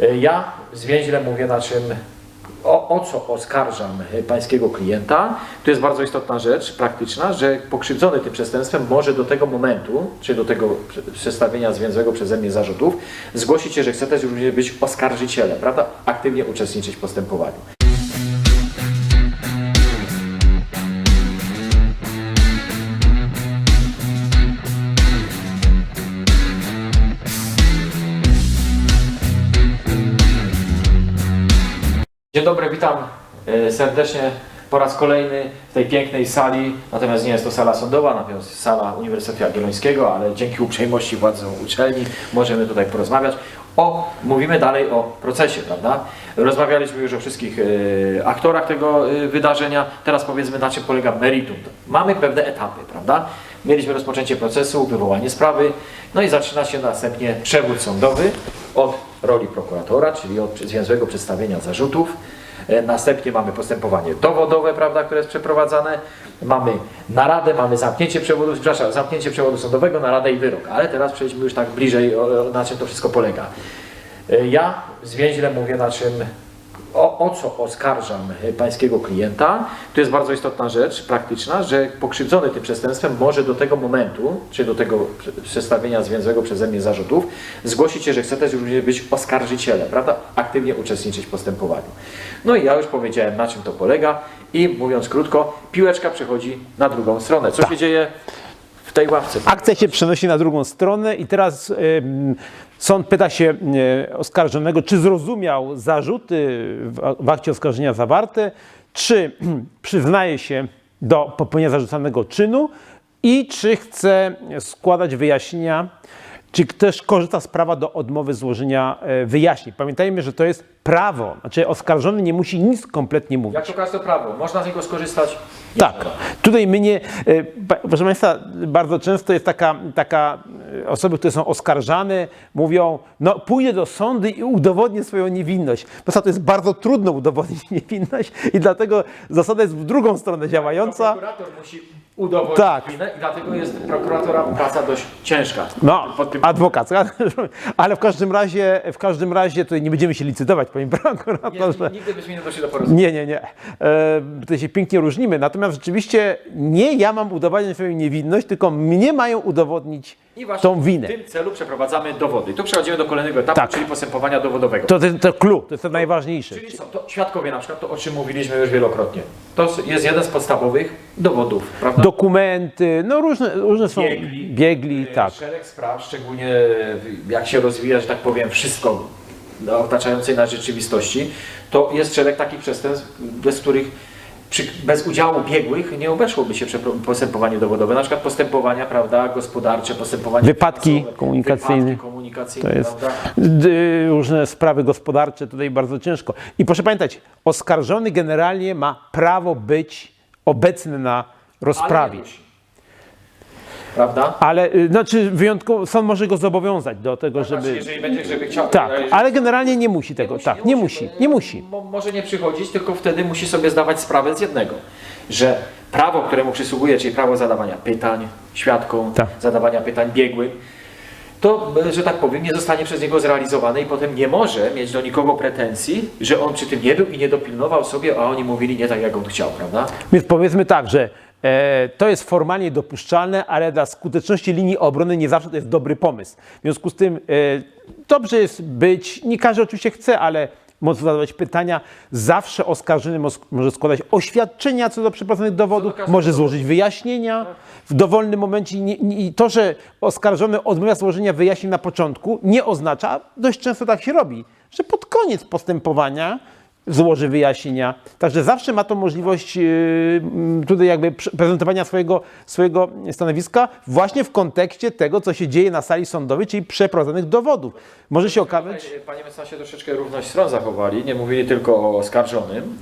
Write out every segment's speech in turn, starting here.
E, Ja zwięźle mówię na czym, o, o co oskarżam pańskiego klienta. To jest bardzo istotna rzecz, praktyczna, że pokrzywdzony tym przestępstwem może do tego momentu, czy do tego prze- przedstawienia zwięzłego przeze mnie zarzutów, zgłosić się, że chce też również być oskarżycielem, prawda? Aktywnie uczestniczyć w postępowaniu. Dzień dobry, witam e, serdecznie po raz kolejny w tej pięknej sali. Natomiast nie jest to sala sądowa, natomiast sala Uniwersytetu Jagiellońskiego, ale dzięki uprzejmości władz uczelni możemy tutaj porozmawiać. O, mówimy dalej o procesie, prawda? Rozmawialiśmy już o wszystkich e, aktorach tego e, wydarzenia. Teraz powiedzmy na czym polega meritum. Mamy pewne etapy, prawda? Mieliśmy rozpoczęcie procesu, wywołanie sprawy, no i zaczyna się następnie przewód sądowy od roli prokuratora, czyli od zwięzłego przedstawienia zarzutów. E, Następnie mamy postępowanie dowodowe, prawda, które jest przeprowadzane. Mamy naradę, mamy zamknięcie przewodu, przepraszam, zamknięcie przewodu sądowego, naradę i wyrok. Ale teraz przejdźmy już tak bliżej, na czym to wszystko polega. E, Ja zwięźle mówię na czym, o, o co oskarżam e, pańskiego klienta. To jest bardzo istotna rzecz, praktyczna, że pokrzywdzony tym przestępstwem może do tego momentu, czy do tego prze- przedstawienia zwięzłego przeze mnie zarzutów, zgłosić się, że chce też również być oskarżycielem, prawda? Aktywnie uczestniczyć w postępowaniu. No i ja już powiedziałem, na czym to polega i mówiąc krótko, piłeczka przechodzi na drugą stronę. Co się dzieje w tej ławce? Akcja się przenosi na drugą stronę i teraz ym, sąd pyta się y, oskarżonego, czy zrozumiał zarzuty w, w akcie oskarżenia zawarte, czy przyznaje się do popełnienia zarzucanego czynu i czy chce składać wyjaśnienia, czy też korzysta z prawa do odmowy złożenia e, wyjaśnień. Pamiętajmy, że to jest prawo, znaczy oskarżony nie musi nic kompletnie mówić. Jak to każde prawo, można z niego skorzystać? Tak. Tutaj my nie. e, Proszę Państwa, bardzo często jest taka, taka e, osoby, które są oskarżane, mówią, no pójdę do sądu i udowodnię swoją niewinność. Poza to jest bardzo trudno udowodnić niewinność i dlatego zasada jest w drugą stronę działająca. Prokurator musi udowodnić Tak. winę i dlatego jest prokuratora praca dość ciężka. No, adwokacka, ale w każdym razie, w każdym razie tutaj nie będziemy się licytować, panie prokuratorze. nie, nigdy byśmy nie doszli do porozumienia. Nie, nie, nie. E, tutaj się pięknie różnimy. Natomiast rzeczywiście nie ja mam udowodnić swoją niewinność, tylko mnie mają udowodnić I właśnie tą winę. w tym celu przeprowadzamy dowody. Tu przechodzimy do kolejnego etapu, Tak. czyli postępowania dowodowego. To, to, to clue, to jest to najważniejsze. Czyli co? To świadkowie na przykład, to o czym mówiliśmy już wielokrotnie. To jest jeden z podstawowych dowodów, prawda? Dokumenty, no różne, różne są. Biegli. Biegli, E, tak. Szereg spraw, szczególnie jak się rozwija, że tak powiem, wszystko otaczającej nas rzeczywistości, to jest szereg takich przestępstw, bez których przy, bez udziału biegłych nie obeszłoby się postępowanie dowodowe, na przykład postępowania prawda, gospodarcze, postępowania Wypadki komunikacyjne. wypadki komunikacyjne To jest prawda? różne sprawy gospodarcze, tutaj bardzo ciężko. I proszę pamiętać, oskarżony generalnie ma prawo być obecny na rozprawie. Prawda? Ale, y, znaczy wyjątkowo sąd może go zobowiązać do tego, Znaczy, żeby. jeżeli będzie, żeby chciał. Tak, jeżeli- ale generalnie nie musi tego. Tak, nie musi, nie musi. Mo- może nie przychodzić, tylko wtedy musi sobie zdawać sprawę z jednego, że prawo, któremu przysługuje, czyli prawo zadawania pytań świadkom, Tak. zadawania pytań biegłym, to, e, że tak powiem, nie zostanie przez niego zrealizowane i potem nie może mieć do nikogo pretensji, że on przy tym nie był i nie dopilnował sobie, a oni mówili nie tak, jak on chciał, prawda? Więc powiedzmy tak, że e, to jest formalnie dopuszczalne, ale dla skuteczności linii obrony nie zawsze to jest dobry pomysł. W związku z tym e, dobrze jest być, nie każdy oczywiście chce, ale może zadawać pytania. Zawsze oskarżony może składać oświadczenia co do przeprowadzonych dowodów, może złożyć wyjaśnienia w dowolnym momencie. I to, że oskarżony odmawia złożenia wyjaśnień na początku, nie oznacza, dość często tak się robi, że pod koniec postępowania złoży wyjaśnienia. Także zawsze ma to możliwość yy, tutaj jakby pr- prezentowania swojego, swojego stanowiska właśnie w kontekście tego, co się dzieje na sali sądowej, czyli przeprowadzonych dowodów. Może się okazać... Panie mecenasie troszeczkę równość stron zachowali, nie mówili tylko o oskarżonym,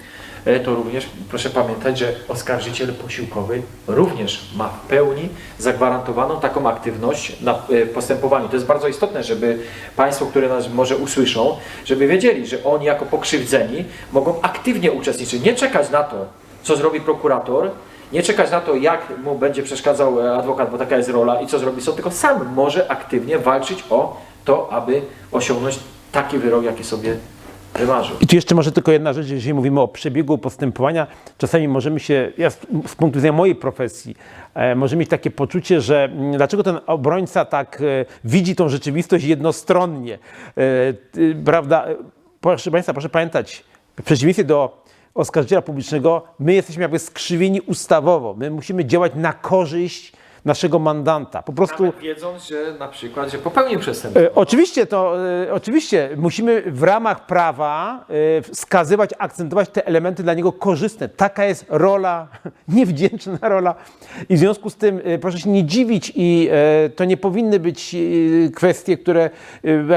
to również proszę pamiętać, że oskarżyciel posiłkowy również ma w pełni zagwarantowaną taką aktywność na e, postępowaniu. To jest bardzo istotne, żeby Państwo, które nas może usłyszą, żeby wiedzieli, że oni jako pokrzywdzeni mogą aktywnie uczestniczyć, nie czekać na to, co zrobi prokurator, nie czekać na to, jak mu będzie przeszkadzał e, adwokat, bo taka jest rola i co zrobi sąd, tylko sam może aktywnie walczyć o to, aby osiągnąć taki wyrok, jaki sobie wymarzył. I tu jeszcze może tylko jedna rzecz, jeżeli mówimy o przebiegu postępowania, czasami możemy się, ja z, z punktu widzenia mojej profesji, e, może mieć takie poczucie, że mm, dlaczego ten obrońca tak e, widzi tą rzeczywistość jednostronnie, e, y, prawda? E, Proszę Państwa, proszę pamiętać, w przeciwieństwie do oskarżyciela publicznego, my jesteśmy jakby skrzywieni ustawowo, my musimy działać na korzyść naszego mandanta. Po prostu Nawet wiedząc, że na przykład, że popełnił przestępstwo. E, Oczywiście to, e, oczywiście musimy w ramach prawa e, wskazywać, akcentować te elementy dla niego korzystne. Taka jest rola, niewdzięczna rola i w związku z tym proszę się nie dziwić i to nie powinny być kwestie, które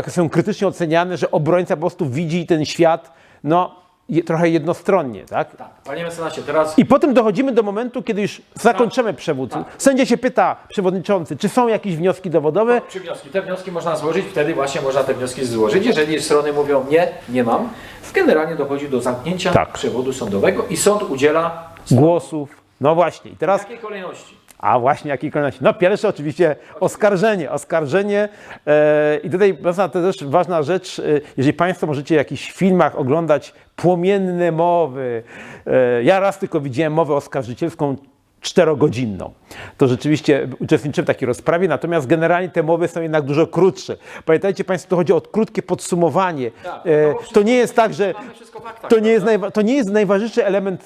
są krytycznie oceniane, że obrońca po prostu widzi ten świat, no je, trochę jednostronnie, tak? Tak, panie mecenasie, teraz I potem dochodzimy do momentu, kiedy już zakończymy przewód. Sędzia się pyta, przewodniczący, czy są jakieś wnioski dowodowe? Trzy wnioski. Te wnioski można złożyć, wtedy właśnie można te wnioski złożyć. Jeżeli strony mówią nie, nie mam, generalnie dochodzi do zamknięcia Tak. przewodu sądowego i sąd udziela Głosów. No właśnie. I w teraz jakiej kolejności? A właśnie, jakiej kolejności? No pierwsze oczywiście oskarżenie. Oskarżenie e, i tutaj to też ważna rzecz, e, jeżeli Państwo możecie w jakichś filmach oglądać płomienne mowy. E, ja raz tylko widziałem mowę oskarżycielską czterogodzinną. To rzeczywiście uczestniczyłem w takiej rozprawie, natomiast generalnie te mowy są jednak dużo krótsze. Pamiętajcie Państwo, to chodzi o krótkie podsumowanie. Tak, E, no bo to wszystko- nie jest tak, że Mamy wszystko w aktach, to nie, jest najwa- to nie jest najważniejszy element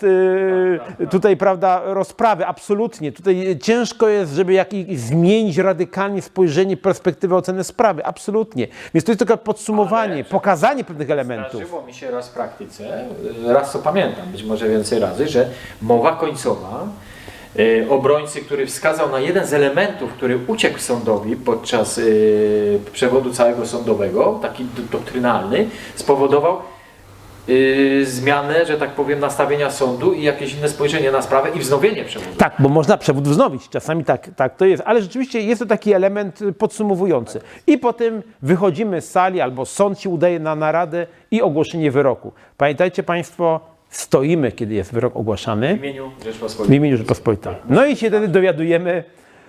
e, tutaj, prawda, rozprawy, absolutnie. Tutaj ciężko jest, żeby jakiś, zmienić radykalnie spojrzenie, perspektywę oceny sprawy, absolutnie. Więc to jest tylko podsumowanie, Ale- pokazanie pewnych elementów. Zdarzyło mi się raz w praktyce, raz co pamiętam, być może więcej razy, że mowa końcowa obrońcy, który wskazał na jeden z elementów, który uciekł sądowi podczas y, przewodu całego sądowego, taki do- doktrynalny, spowodował y, zmianę, że tak powiem, nastawienia sądu i jakieś inne spojrzenie na sprawę i wznowienie przewodu. Tak, bo można przewód wznowić, czasami tak, tak to jest, ale rzeczywiście jest to taki element y, podsumowujący. I potem wychodzimy z sali albo sąd się udaje na naradę i ogłoszenie wyroku. Pamiętajcie Państwo, stoimy, kiedy jest wyrok ogłaszany W imieniu w Rzeczpospolitej. imieniu Rzeczpospolitej. No i się wtedy dowiadujemy,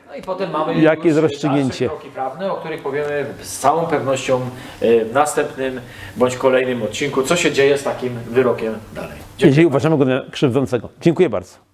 No i potem mamy Jakie jest już rozstrzygnięcie? dalsze kroki prawne, o których powiemy z całą pewnością e, w następnym bądź kolejnym odcinku, co się dzieje z takim wyrokiem dalej. Jeżeli uważamy go za krzywdzącego. Dziękuję bardzo.